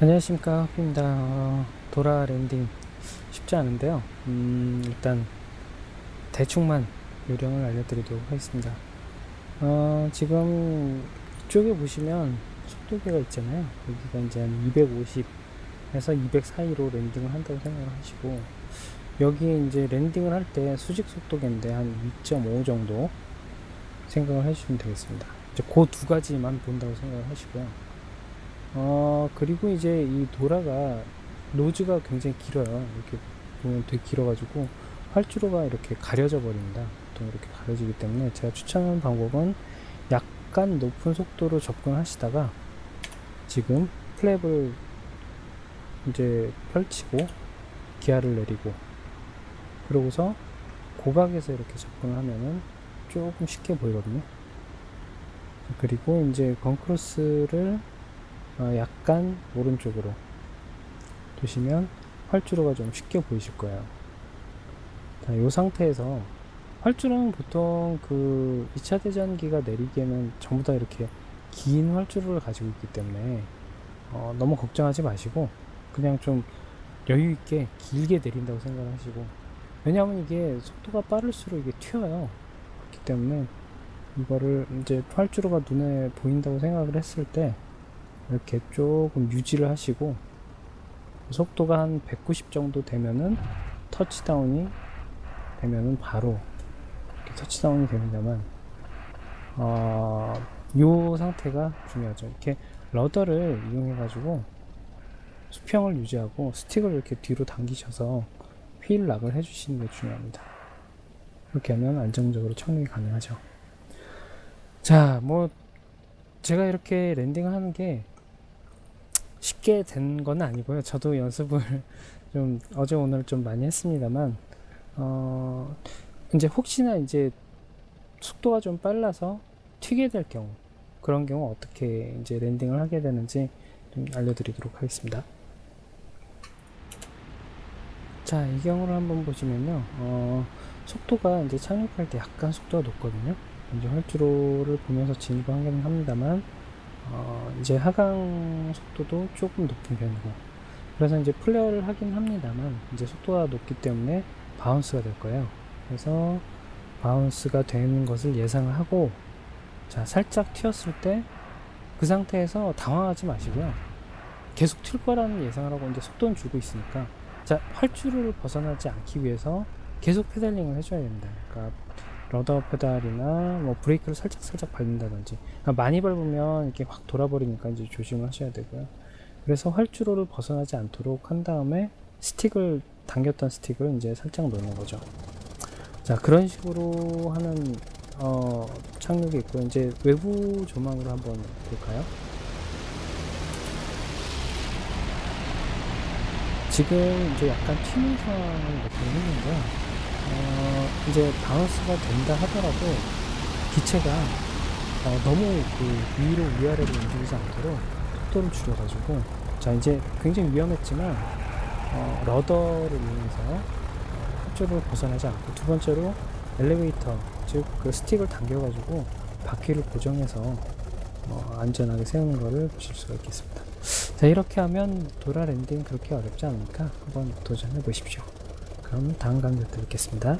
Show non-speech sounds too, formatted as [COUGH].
안녕하십니까 호피입니다. 어, 도라 랜딩. 쉽지 않은데요. 음, 일단 대충만 요령을 알려드리도록 하겠습니다. 어, 지금 이쪽에 보시면 속도계가 있잖아요. 여기가 이제 한 250에서 200 사이로 랜딩을 한다고 생각을 하시고 여기에 이제 랜딩을 할 때 수직 속도계인데 한 2.5 정도 생각을 해주시면 되겠습니다. 이제 그 두 가지만 본다고 생각을 하시고요 어, 그리고 이제 이 도라가 노즈가 굉장히 길어요. 이렇게 보면 되게 길어가지고 활주로가 이렇게 가려져 버립니다. 보통 이렇게 가려지기 때문에 제가 추천하는 방법은 약간 높은 속도로 접근하시다가 지금 플랩을 이제 펼치고 기아를 내리고 그러고서 고각에서 이렇게 접근을 하면은 조금 쉽게 보이거든요. 그리고 이제 건크로스를 어, 약간 오른쪽으로 두시면 활주로가 좀 쉽게 보이실 거예요. 자, 이 상태에서 활주로는 보통 그 2차 대전기가 내리기에는 전부 다 이렇게 긴 활주로를 가지고 있기 때문에 어, 너무 걱정하지 마시고 그냥 좀 여유 있게 길게 내린다고 생각하시고 왜냐하면 이게 속도가 빠를수록 이게 튀어요. 그렇기 때문에 이거를 이제 활주로가 눈에 보인다고 생각을 했을 때 이렇게 조금 유지를 하시고 속도가 한 190 정도 되면은 터치다운이 되면은 바로 터치다운이 됩니다만 어, 요 상태가 중요하죠. 이렇게 러더를 이용해 가지고 수평을 유지하고 스틱을 이렇게 뒤로 당기셔서 휠 락을 해주시는 게 중요합니다. 이렇게 하면 안정적으로 착륙이 가능하죠. 자, 뭐 제가 이렇게 랜딩을 하는 게 쉽게 된 건 아니고요. 저도 연습을 [LAUGHS] 좀 어제 오늘 좀 많이 했습니다만 어 이제 혹시나 이제 속도가 좀 빨라서 튀게 될 경우 그런 경우 어떻게 이제 랜딩을 하게 되는지 좀 알려드리도록 하겠습니다. 자, 이 경우를 한번 보시면요. 어, 속도가 이제 착륙할 때 약간 속도가 높거든요. 이제 활주로를 보면서 진입을 하긴 합니다만 어, 이제 하강 속도도 조금 높은 편이고. 그래서 이제 플레어를 하긴 합니다만 이제 속도가 높기 때문에 바운스가 될 거예요. 그래서 바운스가 되는 것을 예상을 하고 자 살짝 튀었을 때 그 상태에서 당황하지 마시고요. 계속 튈 거라는 예상을 하고 이제 속도는 주고 있으니까 자 활주로를 벗어나지 않기 위해서 계속 페달링을 해줘야 됩니다. 그러니까 러더 페달이나 뭐 브레이크를 살짝 살짝 밟는다든지 그러니까 많이 밟으면 이렇게 확 돌아버리니까 이제 조심을 하셔야 되고요. 그래서 활주로를 벗어나지 않도록 한 다음에 스틱을 당겼던 스틱을 이제 살짝 놓는 거죠. 자 그런 식으로 하는 어, 착륙이 있고 이제 외부 조망으로 한번 볼까요? 지금 이제 약간 튀는 상황을 느끼고 있는데요. 어, 이제 바운스가 된다 하더라도 기체가 어, 너무 그 위로 위아래로 움직이지 않도록 속도를 줄여가지고 자 이제 굉장히 위험했지만 어, 러더를 이용해서 어, 합조를 벗어나지 않고 두 번째로 엘리베이터 즉 그 스틱을 당겨가지고 바퀴를 고정해서 어, 안전하게 세우는 것을 보실 수가 있겠습니다. 자 이렇게 하면 도라 랜딩 그렇게 어렵지 않으니까 한번 도전해 보십시오. 그럼 다음 강좌 때 뵙겠습니다.